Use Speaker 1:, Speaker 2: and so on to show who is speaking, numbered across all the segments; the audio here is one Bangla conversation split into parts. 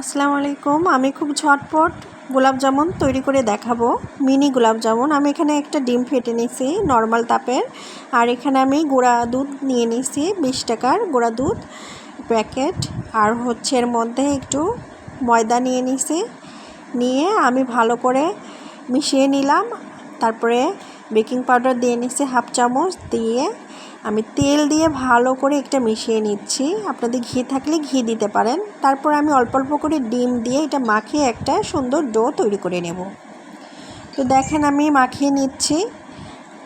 Speaker 1: আসসালামু আলাইকুম। আমি খুব ঝটপট গোলাপ জামুন তৈরি করে দেখাবো। মিনি গোলাপ জামুন। আমি এখানে একটা ডিম ফেটে নিয়েছি, নর্মাল তাপের। আর এখানে আমি গুঁড়া দুধ নিয়ে নিয়েছি, বিশ টাকার গুঁড়া দুধ প্যাকেট। আর হচ্ছে এর মধ্যে একটু ময়দা নিয়ে নিয়েছি। নিয়ে আমি ভালো করে মিশিয়ে নিলাম। তারপরে বেকিং পাউডার দিয়ে নিচ্ছি হাফ চামচ দিয়ে। আমি তেল দিয়ে ভালো করে একটা মিশিয়ে নিচ্ছি। আপনাদের ঘি থাকলে ঘি দিতে পারেন। তারপর আমি অল্প অল্প করে ডিম দিয়ে এটা মাখিয়ে একটা সুন্দর ডো তৈরি করে নেব। তো দেখেন আমি মাখিয়ে নিচ্ছি।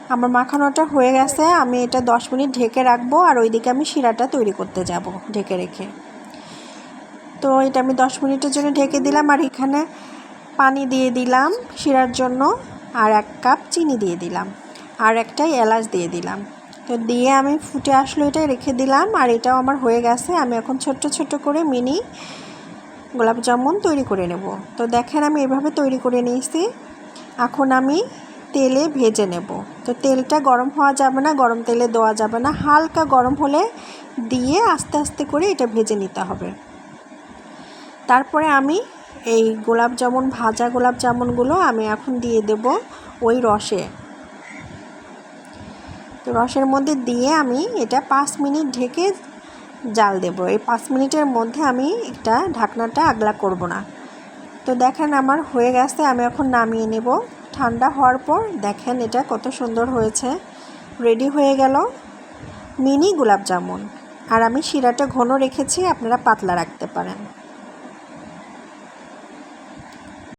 Speaker 1: আমার মাখানোটা হয়ে গেছে। আমি এটা দশ মিনিট ঢেকে রাখব আর ওইদিকে আমি শিরাটা তৈরি করতে যাব ঢেকে রেখে। তো এটা আমি দশ মিনিটের জন্য ঢেকে দিলাম আর এখানে পানি দিয়ে দিলাম শিরার জন্য। আর এক কাপ চিনি দিয়ে দিলাম। আর একটা এলাচ দিয়ে দিলাম। তো দিয়ে আমি ফুটে আসলো এটা রেখে দিলাম, আর এটাও আমার হয়ে গেছে। আমি এখন ছোট্ট ছোট্ট করে মিনি গোলাপ জামুন তৈরি করে নেব। তো দেখেন আমি এভাবে তৈরি করে নিয়েছি। এখন আমি তেলে ভেজে নেব। তো তেলটা গরম হওয়া যাবে না, গরম তেলে দেওয়া যাবে না। হালকা গরম হলে দিয়ে আস্তে আস্তে করে এটা ভেজে নিতে হবে। তারপরে আমি এই গোলাপ জামুন, ভাজা গোলাপ জামুনগুলো আমি এখন দিয়ে দেব ওই রসে। তো রসের মধ্যে দিয়ে আমি এটা পাঁচ মিনিট ঢেকে জাল দেব। এই পাঁচ মিনিটের মধ্যে আমি একটা ঢাকনাটা আগলা করব না। তো দেখেন আমার হয়ে গেছে, আমি এখন নামিয়ে নেব। ঠান্ডা হওয়ার পর দেখেন এটা কত সুন্দর হয়েছে। রেডি হয়ে গেল মিনি গোলাপ জামুন। আর আমি শিরাটা ঘন রেখেছি, আপনারা পাতলা রাখতে পারেন।